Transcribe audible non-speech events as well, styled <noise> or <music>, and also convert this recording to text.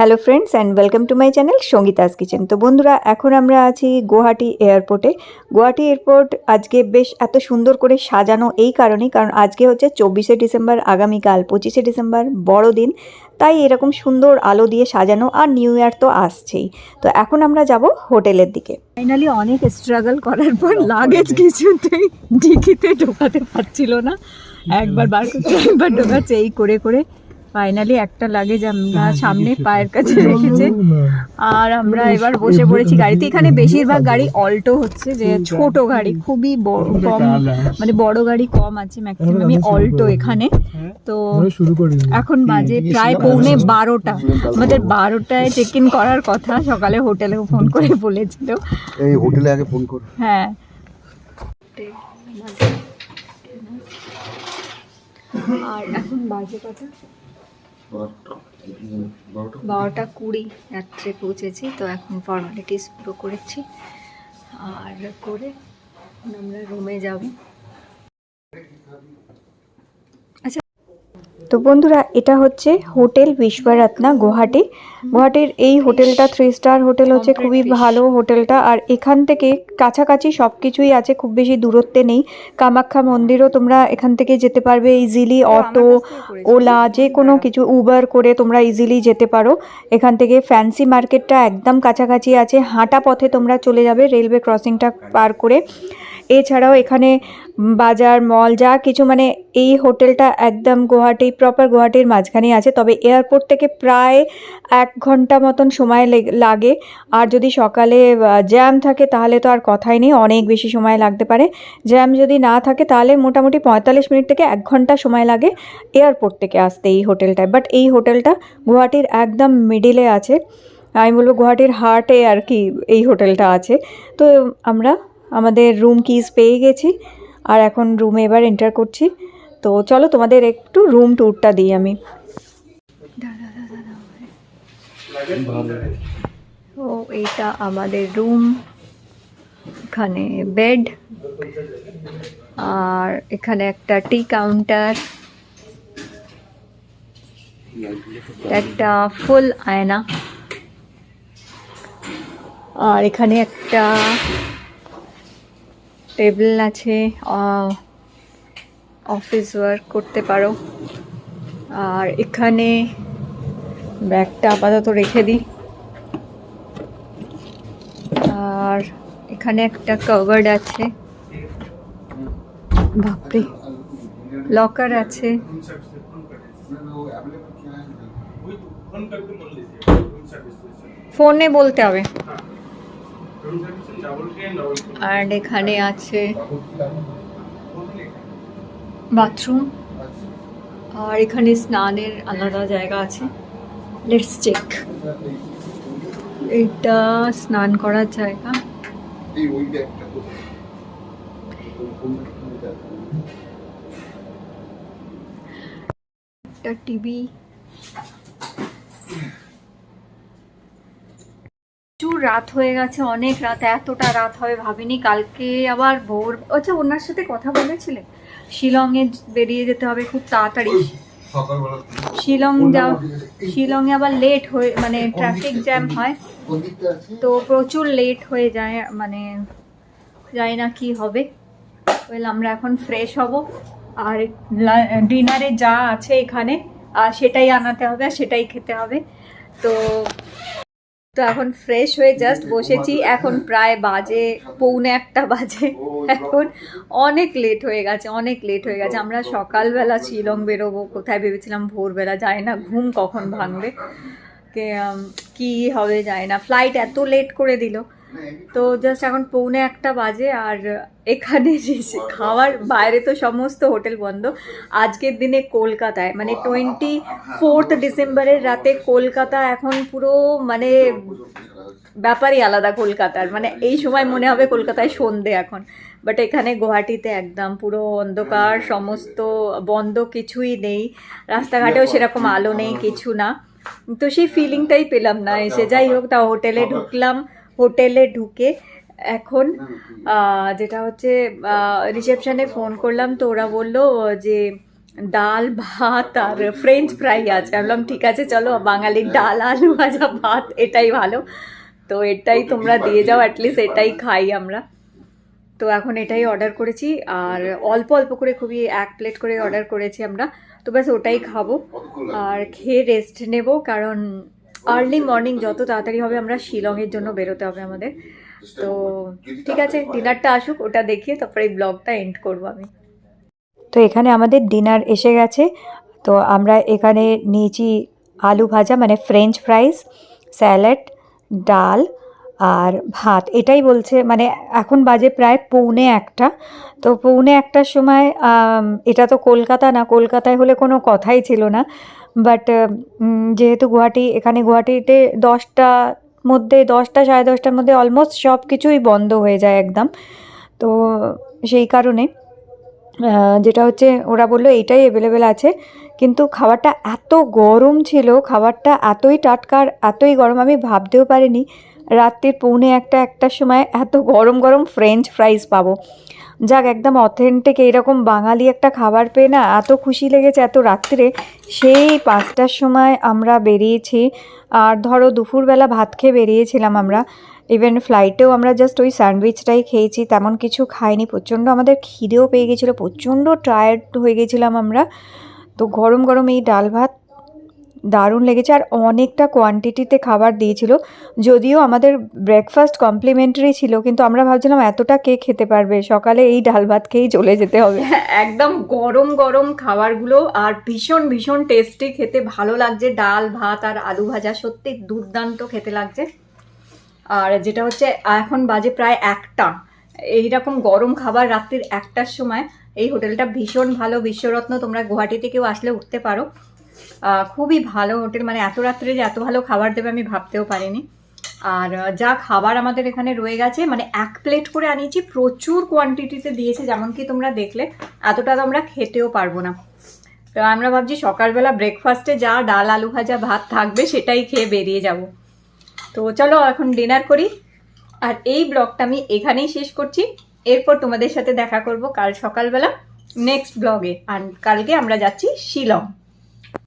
Hello friends and welcome to my channel Sangeeta's kitchen তো বন্ধুরা এখন আমরা আছি গুয়াহাটি এয়ারপোর্টে গুয়াহাটি এয়ারপোর্ট আজকে বেশ এত সুন্দর করে সাজানো এই কারণেই কারণ আজকে হচ্ছে চব্বিশে ডিসেম্বর আগামীকাল পঁচিশে ডিসেম্বর বড়দিন। তাই এরকম সুন্দর আলো দিয়ে সাজানো আর নিউ ইয়ার তো আসছেই। তো এখন আমরা যাব হোটেলের দিকে। ফাইনালি অনেক স্ট্রাগল করার পর লাগেজ কিছুতেই ডিকিতে ঢোকাতে পারছিল না। একবার বার করছে একবার ঢোকাচ্ছে এই করে করে। ফাইনালি একটা লাগেজ আমরা সামনে পায়ের কাছে <laughs> রেখেছে। আর আমরা এবার বসে পড়েছি গাড়িতে। এখানে বেশিরভাগ গাড়ি অল্টো হচ্ছে যে ছোট গাড়ি খুবই বড় কম মানে বড় গাড়ি কম আছে ম্যাক্সিমামই অল্টো এখানে। তো এখন বাজে প্রায় পৌনে বারোটা। আমাদের বারোটায় চেক ইন করার কথা সকালে হোটেলে ফোন করে বলেছিল। এই হোটেলে আগে ফোন কর। হ্যাঁ। আর এখন বাজে কথা বারোটা। কুড়ি রাত্রে পৌঁছেছি তো এখন ফর্মালিটিস পুরো করেছি। আর করে আমরা রুমে যাব। তো বন্ধুরা এটা হচ্ছে হোটেল বিশ্বরত্না গুয়াহাটি। গুয়াহাটির এই হোটেলটা থ্রি স্টার হোটেল হচ্ছে খুবই ভালো হোটেলটা। আর এখান থেকে কাছাকাছি সব কিছুই আছে খুব বেশি দূরত্বে নেই। কামাখ্যা মন্দিরও তোমরা এখান থেকে যেতে পারবে ইজিলি অটো ওলা যে কোনো কিছু উবার করে তোমরা ইজিলি যেতে পারো। এখান থেকে ফ্যান্সি মার্কেটটা একদম কাছাকাছি আছে। হাঁটা পথে তোমরা চলে যাবে রেলওয়ে ক্রসিংটা পার করে। এছাড়াও এখানে বাজার, মল যা কিছু মানে এই হোটেলটা একদম গুয়াহাটি প্রপার গুয়াহাটির মাঝখানেই আছে। তবে এয়ারপোর্ট থেকে প্রায় এক ঘণ্টা মতন সময় লেগ- আর যদি সকালে জ্যাম থাকে তাহলে তো আর কথাই নেই, অনেক বেশি সময় লাগতে পারে। জ্যাম যদি না থাকে তাহলে মোটামুটি পঁয়তাল্লিশ মিনিট থেকে এক ঘণ্টা সময় লাগে এয়ারপোর্ট থেকে আসতে এই হোটেলটায়। বাট এই হোটেলটা গুয়াহাটির একদম মিডিলে আছে। আমি বলব গুয়াহাটির হার্টে আর কি এই হোটেলটা আছে। তো আমরা আমাদের রুম কিজ পেয়ে গেছি। আর এখন রুমে এবার এন্টার করছি। তো চলো তোমাদের একটু রুম ট্যুরটা দিই আমি। ও, এইটা আমাদের রুম এখানে বেড আর এখানে একটা টি কাউন্টার একটা ফুল আয়না। আর এখানে একটা টেবিল আছে অফিস ওয়ার্ক করতে পারো। আর এখানে ব্যাগটা আপাতত রেখে দিই। আর এখানে একটা কভার্ড আছে। বাপরে, লকার আছে। ফোনে বলতে হবে। আর এখানে আছে বাথরুম। আর এখানে স্নানের আলাদা জায়গা আছে। লেটস চেক এটা স্নান করার জায়গা। একটা টিভি। রাত হয়ে গেছে অনেক রাত এতটা রাত হবে ভাবিনি। কালকে আবার ভোর। আচ্ছা ওনার সাথে কথা বলেছিলে? শিলংয়ে বেরিয়ে যেতে হবে খুব তাড়াতাড়ি। শিলং যাও শিলংয়ে আবার লেট হয়ে মানে ট্রাফিক জ্যাম হয়। তো প্রচুর লেট হয়ে যায় মানে যাই না কি হবে। ওয়েল আমরা এখন ফ্রেশ হব। আর ডিনারে যা আছে এখানে আর সেটাই আনাতে হবে আর সেটাই খেতে হবে। তো তো এখন ফ্রেশ হয়ে জাস্ট বসেছি। এখন প্রায় বাজে, পৌনে একটা বাজে। এখন অনেক লেট হয়ে গেছে, অনেক লেট হয়ে গেছে। আমরা সকালবেলা শিলং বেরোবো, কোথায় ভেবেছিলাম ভোরবেলা যায় না ঘুম কখন ভাঙবে। কে হবে যায় না। ফ্লাইট এত লেট করে দিল। তো জাস্ট এখন পৌনে একটা বাজে আর এখানে খাওয়ার বাইরে তো সমস্ত হোটেল বন্ধ। আজকের দিনে কলকাতায় মানে টোয়েন্টি ফোর্থ ডিসেম্বরের রাতে কলকাতা এখন পুরো মানে ব্যাপারই আলাদা কলকাতার। মানে এই সময় মনে হবে কলকাতায় সন্ধে এখন। বাট এখানে গুয়াহাটিতে একদম পুরো অন্ধকার, সমস্ত বন্ধ, কিছুই নেই। রাস্তাঘাটেও সেরকম আলো নেই, কিছু না। তো সেই ফিলিংটাই পেলাম না এসে। যাই হোক তা হোটেলে ঢুকলাম। হোটেলে ঢুকে এখন যেটা হচ্ছে রিসেপশনে ফোন করলাম তো ওরা বলল যে ডাল ভাত আর ফ্রেঞ্চ ফ্রাই আছে। বললাম ঠিক আছে চলো বাঙালির ডাল আলু ভাজা ভাত এটাই ভালো। তো এটাই তোমরা দিয়ে যাও অ্যাটলিস্ট এটাই খাই আমরা। তো এখন এটাই অর্ডার করেছি। আর অল্প অল্প করে খুবই এক প্লেট করে অর্ডার করেছি আমরা। তো ব্যাস ওটাই খাব। আর খেয়ে রেস্ট নেব কারণ আর্লি মর্নিং যত তাড়াতাড়ি হবে আমরা শিলংয়ের জন্য বেরোতে হবে আমাদের। তো ঠিক আছে ডিনারটা আসুক, ওটা দেখিয়ে তারপরে এই ব্লগটা এন্ড করব আমি। তো এখানে আমাদের ডিনার এসে গেছে। তো আমরা এখানে নিয়েছি আলু ভাজা মানে ফ্রেঞ্চ ফ্রাইস স্যালাড ডাল আর ভাত। এটাই বলছে মানে এখন বাজে প্রায় পৌনে একটা। তো পৌনে একটার সময় এটা তো কলকাতা না, কলকাতায় হলে কোনো কথাই ছিল না। বাট যেহেতু গুয়াহাটি, এখানে গুয়াহাটিতে দশটা মধ্যে, দশটা, সাড়ে দশটার মধ্যে অলমোস্ট সব কিছুই বন্ধ হয়ে যায় একদম। তো সেই কারণে যেটা হচ্ছে, ওরা বলল এইটাই অ্যাভেলেবেল আছে। কিন্তু খাবারটা এত গরম ছিল, খাবারটা এতই টাটকা আর এতই গরম, আমি ভাবতেও পারিনি। রাত্রির পৌনে একটা, একটার সময় এত গরম গরম ফ্রেঞ্চ ফ্রাইস পাবো। যাক, একদম অথেন্টিক এইরকম বাঙালি একটা খাবার পেয়ে না এত খুশি লেগেছে এত রাত্রে। সেই পাঁচটার সময় আমরা বেরিয়েছি আর ধরো দুপুরবেলা ভাত খেয়ে বেরিয়েছিলাম আমরা। ইভেন ফ্লাইটেও আমরা জাস্ট ওই স্যান্ডউইচটাই খেয়েছি, তেমন কিছু খাইনি। প্রচণ্ড আমাদের খিদেও পেয়ে গেছিল, প্রচণ্ড টায়ার্ড হয়ে গেছিলাম আমরা। তো গরম গরম এই ডাল ভাত দারুণ লেগেছে আর অনেকটা কোয়ান্টিটিতে খাবার দিয়েছিল। যদিও আমাদের ব্রেকফাস্ট কমপ্লিমেন্টারি ছিল, কিন্তু আমরা ভাবছিলাম এতটা কে খেতে পারবে? সকালে এই ডাল ভাত খেয়েই চলে যেতে হবে। একদম গরম গরম খাবারগুলো আর ভীষণ ভীষণ টেস্টি খেতে ভালো লাগছে। ডাল, ভাত আর আলু ভাজা সত্যি দুর্দান্ত খেতে লাগছে। আর যেটা হচ্ছে, এখন বাজে প্রায় একটা। এইরকম গরম খাবার রাত্রির একটার সময় এই হোটেলটা ভীষণ ভালো। বিশ্বরত্ন, তোমরা গুয়াহাটিতে কেউ আসলে উঠতে পারো। খুবই ভালো হোটেল মানে এত রাত্রে যে এত ভালো খাবার দেবে আমি ভাবতেও পারিনি। আর যা খাবার আমাদের এখানে রয়ে গেছে মানে এক প্লেট করে আনিয়েছি, প্রচুর কোয়ান্টিটিতে দিয়েছে যেমন কি তোমরা দেখলে, এতটা তো আমরা খেতেও পারব না। তো আমরা ভাবছি সকালবেলা ব্রেকফাস্টে যা ডাল, আলু ভাজা, ভাত থাকবে, সেটাই খেয়ে বেরিয়ে যাব। তো চলো এখন ডিনার করি। আর এই ব্লগটা আমি এখানেই শেষ করছি। এরপর তোমাদের সাথে দেখা করব কাল সকালবেলা নেক্সট ব্লগে আর কালকে আমরা যাচ্ছি শিলং।